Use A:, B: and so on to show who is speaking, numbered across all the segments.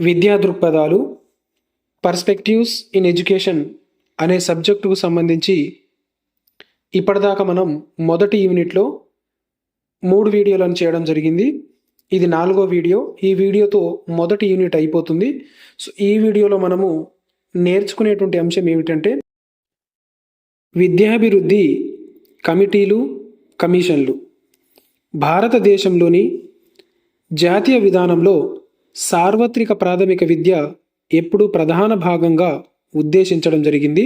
A: విద్యా దృక్పథాలు perspectives in education అనే సబ్జెక్టుకు సంబంధించి ఇప్పటిదాకా మనం మొదటి యూనిట్లో మూడు వీడియోలను చేయడం జరిగింది. ఇది నాలుగో వీడియో ఈ వీడియోతో మొదటి యూనిట్ అయిపోతుంది. సో ఈ వీడియోలో మనము నేర్చుకునేటువంటి అంశం ఏమిటంటే విద్యాభివృద్ధి కమిటీలు కమిషన్లు. భారతదేశంలోని జాతీయ విధానంలో సార్వత్రిక ప్రాథమిక విద్య ఎప్పుడూ ప్రధాన భాగంగా ఉద్దేశించడం జరిగింది.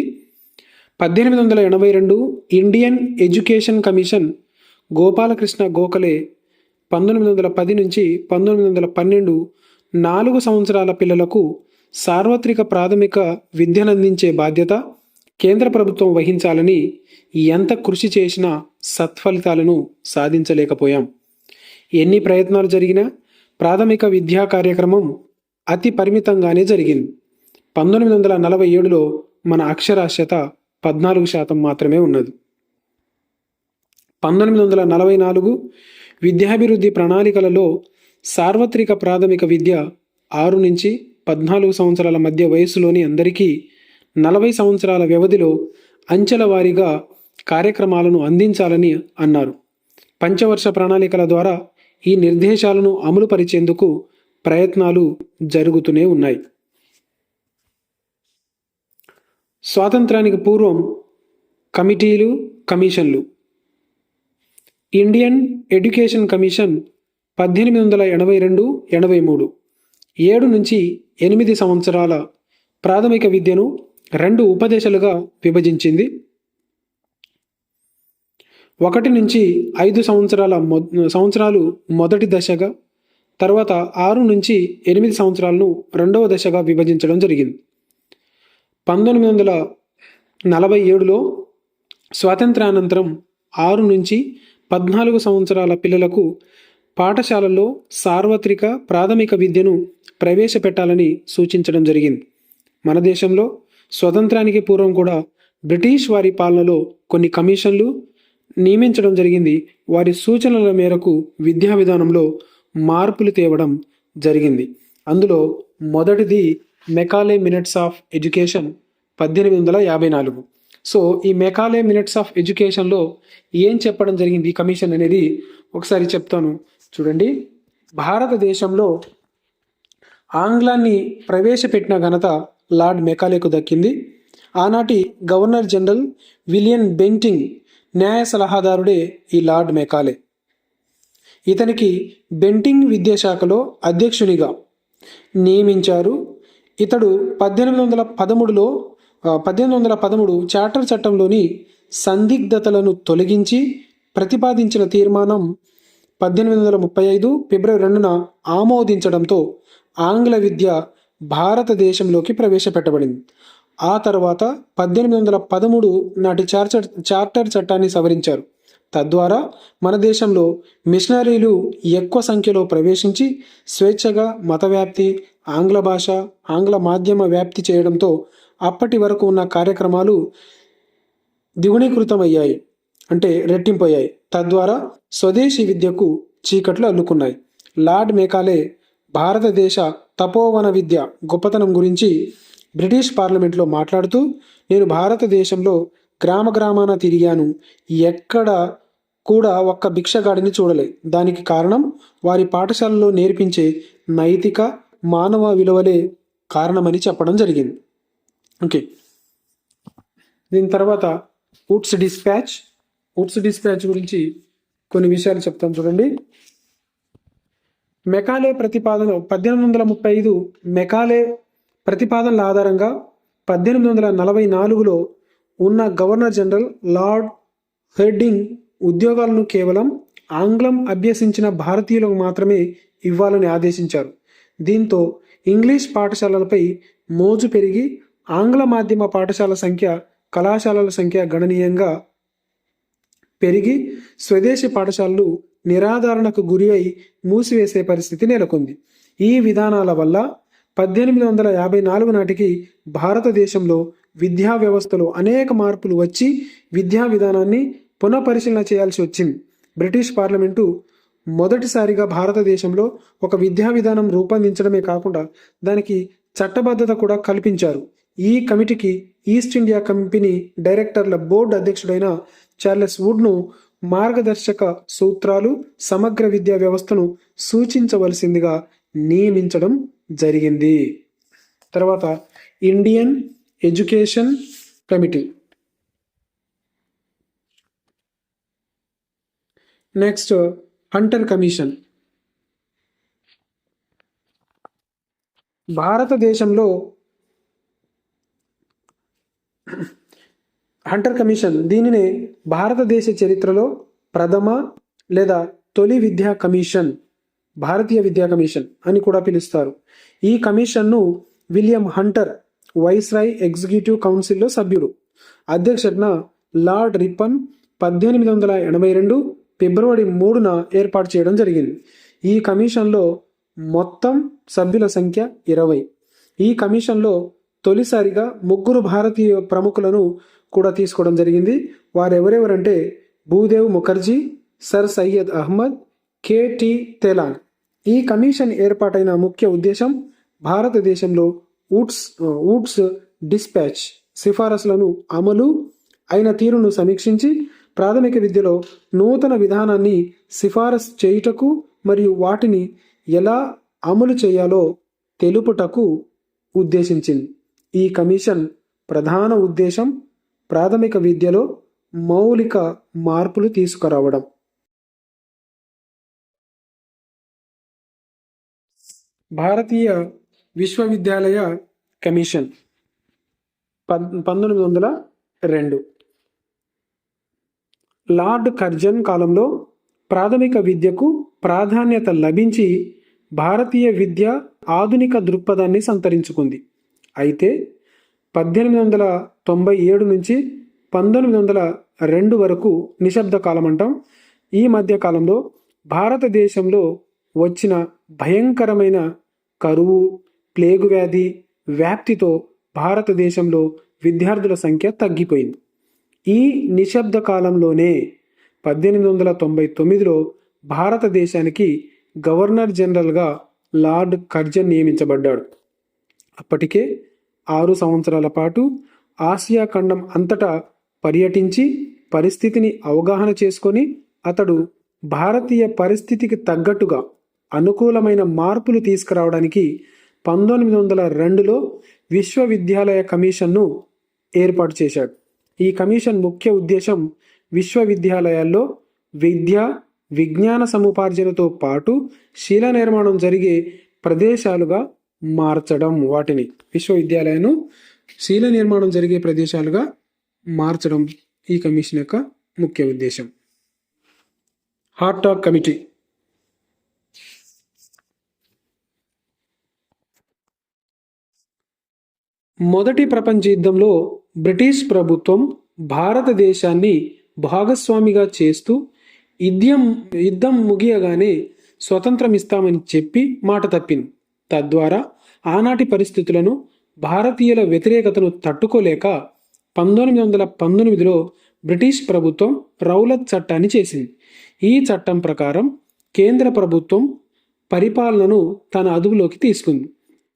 A: పద్దెనిమిది వందల ఎనభై రెండు Indian education commission Gopalakrishna Gokhale పంతొమ్మిది వందల పది నుంచి పంతొమ్మిది వందల పన్నెండు నాలుగు సంవత్సరాల పిల్లలకు సార్వత్రిక ప్రాథమిక విద్యనందించే బాధ్యత కేంద్ర ప్రభుత్వం వహించాలని ఎంత కృషి చేసినా సత్ఫలితాలను సాధించలేకపోయాం. ఎన్ని ప్రయత్నాలు జరిగినా ప్రాథమిక విద్యా కార్యక్రమం అతి పరిమితంగానే జరిగింది. పంతొమ్మిది వందల నలభై ఏడులో మన అక్షరాస్యత పద్నాలుగు శాతం మాత్రమే ఉన్నది. పంతొమ్మిది వందల నలభై నాలుగు విద్యాభివృద్ధి ప్రణాళికలలో సార్వత్రిక ప్రాథమిక విద్య ఆరు నుంచి పద్నాలుగు సంవత్సరాల మధ్య వయసులోని అందరికీ నలభై సంవత్సరాల వ్యవధిలో అంచెల వారీగా కార్యక్రమాలను అందించాలని అన్నారు. పంచవర్ష ప్రణాళికల ద్వారా ఈ నిర్దేశాలను అమలు పరిచేందుకు ప్రయత్నాలు జరుగుతూనే ఉన్నాయి. స్వాతంత్రానికి పూర్వం కమిటీలు కమిషన్లు. ఇండియన్ ఎడ్యుకేషన్ కమిషన్ పద్దెనిమిది వందల ఎనభై రెండు ఎనభై మూడు. ఏడు నుంచి ఎనిమిది సంవత్సరాల ప్రాథమిక విద్యను రెండు ఉపదేశాలుగా విభజించింది. ఒకటి నుంచి ఐదు సంవత్సరాల మొ సంవత్సరాలు మొదటి దశగా తర్వాత ఆరు నుంచి ఎనిమిది సంవత్సరాలను రెండవ దశగా విభజించడం జరిగింది. పంతొమ్మిది వందల నలభై ఏడులో స్వాతంత్రానంతరం ఆరు నుంచి పద్నాలుగు సంవత్సరాల పిల్లలకు పాఠశాలల్లో సార్వత్రిక ప్రాథమిక విద్యను ప్రవేశపెట్టాలని సూచించడం జరిగింది. మన దేశంలో స్వతంత్రానికి పూర్వం కూడా బ్రిటిష్ వారి పాలనలో కొన్ని కమిషన్లు నియమించడం జరిగింది. వారి సూచనల మేరకు విద్యా విధానంలో మార్పులు తేవడం జరిగింది. అందులో మొదటిది మెకాలే మినిట్స్ ఆఫ్ ఎడ్యుకేషన్ పద్దెనిమిది వందల యాభై నాలుగు. సో ఈ మెకాలే మినిట్స్ ఆఫ్ ఎడ్యుకేషన్లో ఏం చెప్పడం జరిగింది కమిషన్ అనేది ఒకసారి చెప్తాను. చూడండి. భారతదేశంలో ఆంగ్లాన్ని ప్రవేశపెట్టిన ఘనత లార్డ్ మెకాలేకు దక్కింది. ఆనాటి గవర్నర్ జనరల్ విలియం బెంటింగ్ న్యాయ సలహాదారుడే ఈ లార్డ్ మెకాలే. ఇతనికి బెంటింగ్ విద్యాశాఖలో అధ్యక్షునిగా నియమించారు. ఇతడు పద్దెనిమిది వందల పదమూడులో పద్దెనిమిది వందల పదమూడు చార్టర్ చట్టంలోని సందిగ్ధతలను తొలగించి ప్రతిపాదించిన తీర్మానం పద్దెనిమిది వందల ముప్పై ఐదు ఫిబ్రవరి రెండున ఆమోదించడంతో ఆంగ్ల విద్య భారతదేశంలోకి ప్రవేశపెట్టబడింది. ఆ తర్వాత పద్దెనిమిది వందల పదమూడు నాటి చార్టర్ చార్టర్ చట్టాన్ని సవరించారు. తద్వారా మన దేశంలో మిషనరీలు ఎక్కువ సంఖ్యలో ప్రవేశించి స్వేచ్ఛగా మత వ్యాప్తి ఆంగ్ల భాష ఆంగ్ల మాధ్యమ వ్యాప్తి చేయడంతో అప్పటి వరకు ఉన్న కార్యక్రమాలు ద్విగుణీకృతమయ్యాయి అంటే రెట్టింపయ్యాయి. తద్వారా స్వదేశీ విద్యకు చీకట్లు అల్లుకున్నాయి. లార్డ్ మేకాలే భారతదేశ తపోవన విద్య గొప్పతనం గురించి బ్రిటిష్ పార్లమెంట్లో మాట్లాడుతూ నేను భారతదేశంలో గ్రామ గ్రామాన తిరిగాను. ఎక్కడ కూడా ఒక్క భిక్షగాడిని చూడలే. దానికి కారణం వారి పాఠశాలలో నేర్పించే నైతిక మానవ విలువలే కారణమని చెప్పడం జరిగింది. ఓకే. దీని తర్వాత వుడ్స్ డిస్పాచ్ వుడ్స్ డిస్పాచ్ గురించి కొన్ని విషయాలు చెప్తాను చూడండి. మెకాలే ప్రతిపాదన పద్దెనిమిది వందల ముప్పై ఐదు మెకాలే ప్రతిపాదనల ఆధారంగా పద్దెనిమిది వందల నలభై నాలుగులో ఉన్న గవర్నర్ జనరల్ లార్డ్ హెడ్డింగ్ ఉద్యోగాలను కేవలం ఆంగ్లం అభ్యసించిన భారతీయులకు మాత్రమే ఇవ్వాలని ఆదేశించారు. దీంతో ఇంగ్లీష్ పాఠశాలలపై మోజు పెరిగి ఆంగ్ల మాధ్యమ పాఠశాల సంఖ్య కళాశాలల సంఖ్య గణనీయంగా పెరిగి స్వదేశీ పాఠశాలలు నిరాధారణకు గురి అయి మూసివేసే పరిస్థితి నెలకొంది. ఈ విధానాల వల్ల పద్దెనిమిది వందల యాభై నాలుగు నాటికి భారతదేశంలో విద్యా వ్యవస్థలో అనేక మార్పులు వచ్చి విద్యా విధానాన్ని పునఃపరిశీలన చేయాల్సి వచ్చింది. బ్రిటిష్ పార్లమెంటు మొదటిసారిగా భారతదేశంలో ఒక విద్యా విధానం రూపొందించడమే కాకుండా దానికి చట్టబద్ధత కూడా కల్పించారు. ఈ కమిటీకి ఈస్ట్ ఇండియా కంపెనీ డైరెక్టర్ల బోర్డు అధ్యక్షుడైన చార్లెస్ వుడ్ను మార్గదర్శక సూత్రాలు సమగ్ర విద్యా వ్యవస్థను సూచించవలసిందిగా నియమించడం జరిగింది. తర్వాత Indian education committee. Next Hunter commission. భారతదేశంలో హంటర్ కమిషన్ దీనినే భారతదేశ చరిత్రలో ప్రథమ లేదా తొలి విద్యా కమిషన్ భారతీయ విద్యా కమిషన్ అని కూడా పిలుస్తారు. ఈ కమిషన్ను విలియం హంటర్ వైస్రాయ్ ఎగ్జిక్యూటివ్ కౌన్సిల్లో సభ్యుడు. అధ్యక్షతన లార్డ్ రిప్పన్ పద్దెనిమిది వందల ఎనభై రెండు ఫిబ్రవరి మూడున ఏర్పాటు చేయడం జరిగింది. ఈ కమిషన్లో మొత్తం సభ్యుల సంఖ్య ఇరవై. ఈ కమిషన్లో తొలిసారిగా ముగ్గురు భారతీయ ప్రముఖులను కూడా తీసుకోవడం జరిగింది. వారెవరెవరంటే Bhudev Mukherjee sir Syed Ahmed K T Telang. ఈ కమిషన్ ఏర్పాటైన ముఖ్య ఉద్దేశం భారతదేశంలో వుడ్స్ వుడ్స్ డిస్పాచ్ సిఫారసులను అమలు అయిన తీరును సమీక్షించి ప్రాథమిక విద్యలో నూతన విధానాన్ని సిఫారసు చేయుటకు మరియు వాటిని ఎలా అమలు చేయాలో తెలుపుటకు ఉద్దేశించింది. ఈ కమిషన్ ప్రధాన ఉద్దేశం ప్రాథమిక విద్యలో మౌలిక మార్పులు తీసుకురావడం. భారతీయ విశ్వవిద్యాలయ కమిషన్ పద్ పంతొమ్మిది వందల రెండు. లార్డ్ కర్జన్ కాలంలో ప్రాథమిక విద్యకు ప్రాధాన్యత లభించి భారతీయ విద్య ఆధునిక దృక్పథాన్ని సంతరించుకుంది. అయితే పద్దెనిమిది వందల తొంభై ఏడు నుంచి పంతొమ్మిది వందల రెండు వరకు నిశ్శబ్ద కాలం అంటాం ఈ మధ్య కాలంలో భారతదేశంలో వచ్చిన భయంకరమైన కరువు ప్లేగు వ్యాధి వ్యాప్తితో భారతదేశంలో విద్యార్థుల సంఖ్య తగ్గిపోయింది. ఈ నిశ్శబ్ద కాలంలోనే పద్దెనిమిది వందల తొంభై తొమ్మిదిలో భారతదేశానికి గవర్నర్ జనరల్గా లార్డ్ కర్జన్ నియమించబడ్డాడు. అప్పటికే ఆరు సంవత్సరాల పాటు ఆసియా ఖండం అంతటా పర్యటించి పరిస్థితిని అవగాహన చేసుకొని అతడు భారతీయ పరిస్థితికి తగ్గట్టుగా అనుకూలమైన మార్పులు తీసుకురావడానికి పంతొమ్మిది వందల రెండులో విశ్వవిద్యాలయ కమిషన్ను ఏర్పాటు చేశాడు. ఈ కమిషన్ ముఖ్య ఉద్దేశం విశ్వవిద్యాలయాల్లో విద్య విజ్ఞాన సముపార్జనతో పాటు శీల నిర్మాణం జరిగే ప్రదేశాలుగా మార్చడం. వాటిని విశ్వవిద్యాలయాన్ని శీల నిర్మాణం జరిగే ప్రదేశాలుగా మార్చడం ఈ కమిషన్ యొక్క ముఖ్య ఉద్దేశం. హాట్ టాక్ కమిటీ మొదటి ప్రపంచ యుద్ధంలో బ్రిటిష్ ప్రభుత్వం భారతదేశాన్ని భాగస్వామిగా చేస్తూ యుద్ధం యుద్ధం ముగియగానే స్వతంత్రం ఇస్తామని చెప్పి మాట తప్పింది. తద్వారా ఆనాటి పరిస్థితులను భారతీయుల వ్యతిరేకతను తట్టుకోలేక పంతొమ్మిది వందల పంతొమ్మిదిలో బ్రిటిష్ ప్రభుత్వం రౌలత్ చట్టాన్ని చేసింది. ఈ చట్టం ప్రకారం కేంద్ర ప్రభుత్వం పరిపాలనను తన అదుపులోకి తీసుకుంది.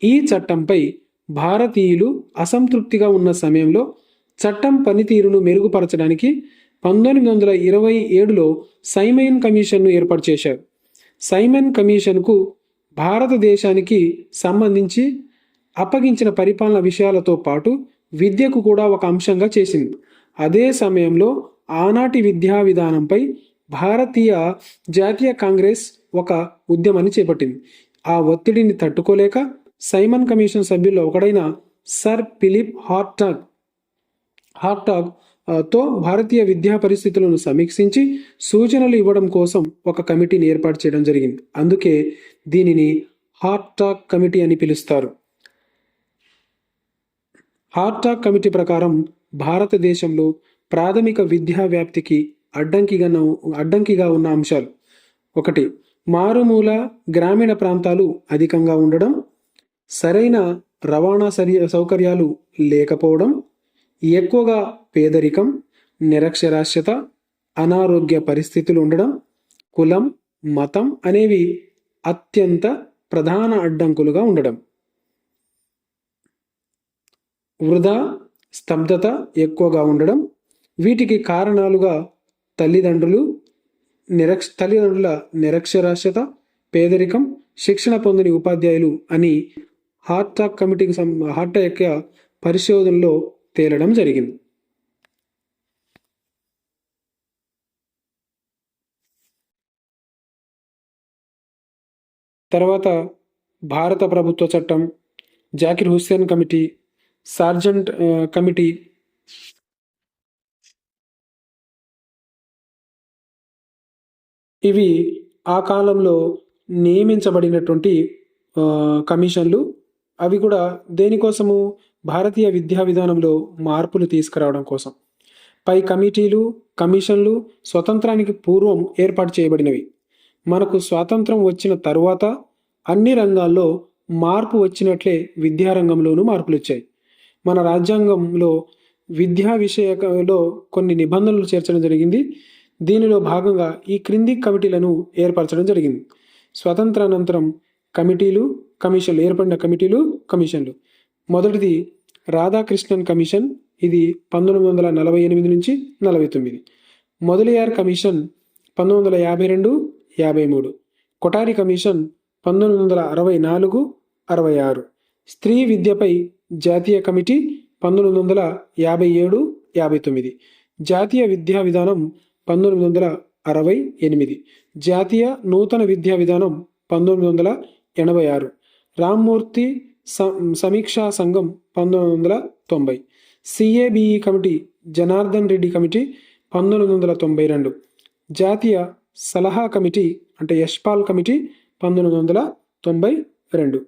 A: ఈ చట్టంపై భారతీయులు అసంతృప్తిగా ఉన్న సమయంలో చట్టం పనితీరును మెరుగుపరచడానికి పంతొమ్మిది వందల ఇరవై ఏడులో సైమైన్ కమిషన్ను ఏర్పాటు చేశారు. సైమన్ కమిషన్కు భారతదేశానికి సంబంధించి అప్పగించిన పరిపాలన విషయాలతో పాటు విద్యకు కూడా ఒక అంశంగా చేసింది. అదే సమయంలో ఆనాటి విద్యా విధానంపై భారతీయ జాతీయ కాంగ్రెస్ ఒక ఉద్యమాన్ని చేపట్టింది. ఆ ఒత్తిడిని తట్టుకోలేక సైమన్ కమిషన్ సభ్యుల్లో ఒకడైన సర్ ఫిలిప్ హార్టాగ్. హార్టాగ్తో భారతీయ విద్యా పరిస్థితులను సమీక్షించి సూచనలు ఇవ్వడం కోసం ఒక కమిటీని ఏర్పాటు చేయడం జరిగింది. అందుకే దీనిని హార్టాగ్ కమిటీ అని పిలుస్తారు. హార్టాగ్ కమిటీ ప్రకారం భారతదేశంలో ప్రాథమిక విద్యా వ్యాప్తికి అడ్డంకిగా అడ్డంకిగా ఉన్న అంశాలు. ఒకటి మారుమూల గ్రామీణ ప్రాంతాలు అధికంగా ఉండడం. సరైన రవాణా సరి సౌకర్యాలు లేకపోవడం ఎక్కువగా పేదరికం నిరక్షరాస్యత అనారోగ్య పరిస్థితులు ఉండడం కులం మతం అనేవి అత్యంత ప్రధాన అడ్డంకులుగా ఉండడం. వృధా స్తబ్దత ఎక్కువగా ఉండడం వీటికి కారణాలుగా తల్లిదండ్రులు నిరక్ష తల్లిదండ్రుల నిరక్షరాస్యత పేదరికం శిక్షణ పొందని ఉపాధ్యాయులు అని హార్ట్ టాక్ కమిటీకి సం హార్ట్ యొక్క పరిశోధనలో తేలడం జరిగింది. తర్వాత భారత ప్రభుత్వ చట్టం Zakir Hussain committee Sargent committee ఇవి ఆ కాలంలో నియమించబడినటువంటి కమిషన్లు అవి కూడా దేనికోసము? భారతీయ విద్యా విధానంలో మార్పులు తీసుకురావడం కోసం. పై కమిటీలు కమిషన్లు స్వతంత్రానికి పూర్వం ఏర్పాటు చేయబడినవి. మనకు స్వాతంత్రం వచ్చిన తరువాత అన్ని రంగాల్లో మార్పు వచ్చినట్లే విద్యారంగంలోనూ మార్పులు వచ్చాయి. మన రాజ్యాంగంలో విద్యా విషయంలో కొన్ని నిబంధనలు చేర్చడం జరిగింది. దీనిలో భాగంగా ఈ క్రింది కమిటీలను ఏర్పరచడం జరిగింది. స్వతంత్రానంతరం కమిటీలు కమిషన్లు ఏర్పడిన కమిటీలు కమిషన్లు. మొదటిది రాధాకృష్ణన్ కమిషన్ ఇది పంతొమ్మిది వందల నలభై ఎనిమిది నుంచి నలభై తొమ్మిది. మొదలియార్ కమిషన్ పంతొమ్మిది వందల యాభై రెండు యాభై మూడు. కొటారి కమిషన్ పంతొమ్మిది వందల అరవై నాలుగు అరవై ఆరు. స్త్రీ విద్యపై జాతీయ కమిటీ పంతొమ్మిది వందల యాభై ఏడు యాభై తొమ్మిది. జాతీయ విద్యా విధానం పంతొమ్మిది వందల అరవై ఎనిమిది. జాతీయ నూతన విద్యా విధానం పంతొమ్మిది వందల ఎనభై ఆరు. రామ్మూర్తి స- సమీక్షా సంఘం పంతొమ్మిది వందల తొంభై. CABE committee Janardhan Reddy committee పంతొమ్మిది వందల తొంభై రెండు. జాతీయ సలహా కమిటీ అంటే యశ్పాల్ కమిటీ పంతొమ్మిది వందల తొంభై రెండు.